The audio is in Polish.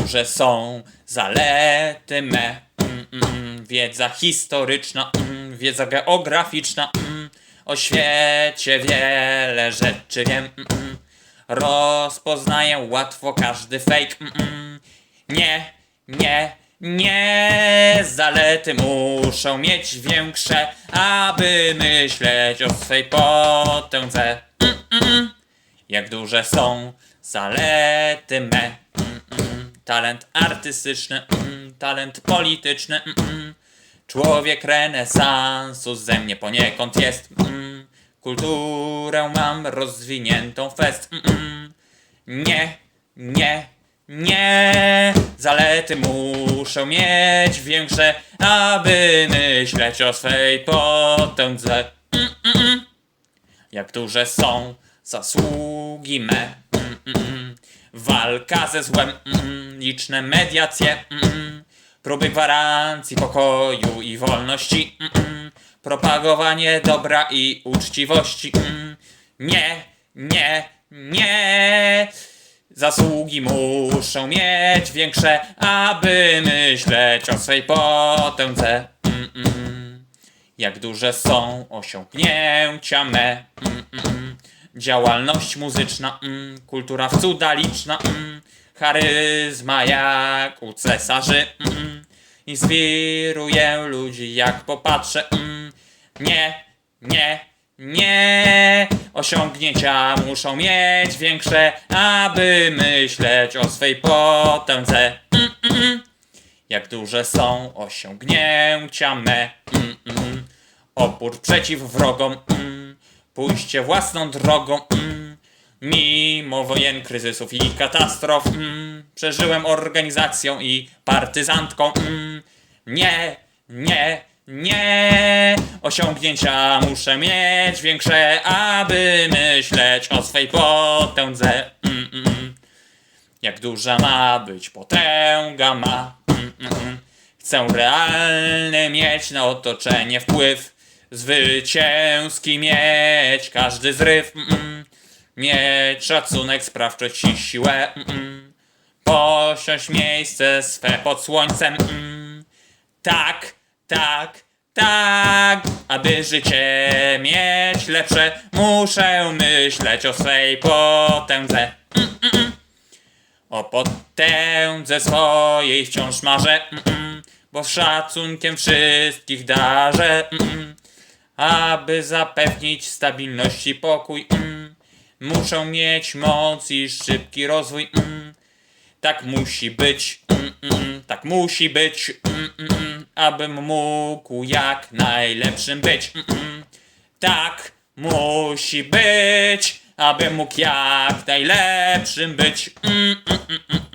duże są zalety me. Mm, mm, wiedza historyczna, mm, wiedza geograficzna. Mm, o świecie wiele rzeczy wiem. Mm, mm, rozpoznaję łatwo każdy fake. Mm, mm, nie, nie, nie. Zalety muszą mieć większe, aby myśleć o swej potędze. Mm, mm, mm. Jak duże są zalety me. Talent artystyczny, mm, talent polityczny. Mm, mm. Człowiek renesansu ze mnie poniekąd jest. Mm. Kulturę mam rozwiniętą fest. Mm, mm. Nie, nie, nie. Zalety muszę mieć większe, aby myśleć o swej potędze. Mm, mm, mm. Jak duże są zasługi me. Walka ze złem, mm, liczne mediacje, mm, próby gwarancji pokoju i wolności, mm. propagowanie dobra i uczciwości. Mm. Nie, nie, nie. Zasługi muszą mieć większe, aby myśleć o swej potędze. Mm, mm. Jak duże są osiągnięcia me. Mm, mm. Działalność muzyczna, mm. kultura w cuda liczna, mm. charyzma jak u cesarzy. Mm. Inspiruję ludzi jak popatrzę. Mm. Nie, nie, nie. Osiągnięcia muszą mieć większe, aby myśleć o swej potędze. Mm, mm, mm. Jak duże są osiągnięcia me. Mm, mm. Opór przeciw wrogom. Mm. Pójście własną drogą. Mm. Mimo wojen, kryzysów i katastrof. Mm. Przeżyłem organizacją i partyzantką. Mm. Nie, nie, nie. Osiągnięcia muszę mieć większe, aby myśleć o swej potędze. Mm, mm. Jak duża ma być potęga ma. Mm, mm. Chcę realny mieć na otoczenie wpływ. Zwycięski mieć każdy zryw. Mm, mm. Mieć szacunek, sprawczość i siłę. Mm, mm. Posiąść miejsce swe pod słońcem. Mm. Tak, tak, tak. Aby życie mieć lepsze, muszę myśleć o swej potędze. O potędze swojej wciąż marzę, mm, mm, bo szacunkiem wszystkich darzę, mm, mm, aby zapewnić stabilność i pokój. Mm, muszę mieć moc i szybki rozwój. Mm, tak musi być, mm, mm, tak musi być, mm, mm, abym mógł jak najlepszym być. Mm, mm, tak musi być, abym mógł jak najlepszym być. Mm, mm, mm, mm.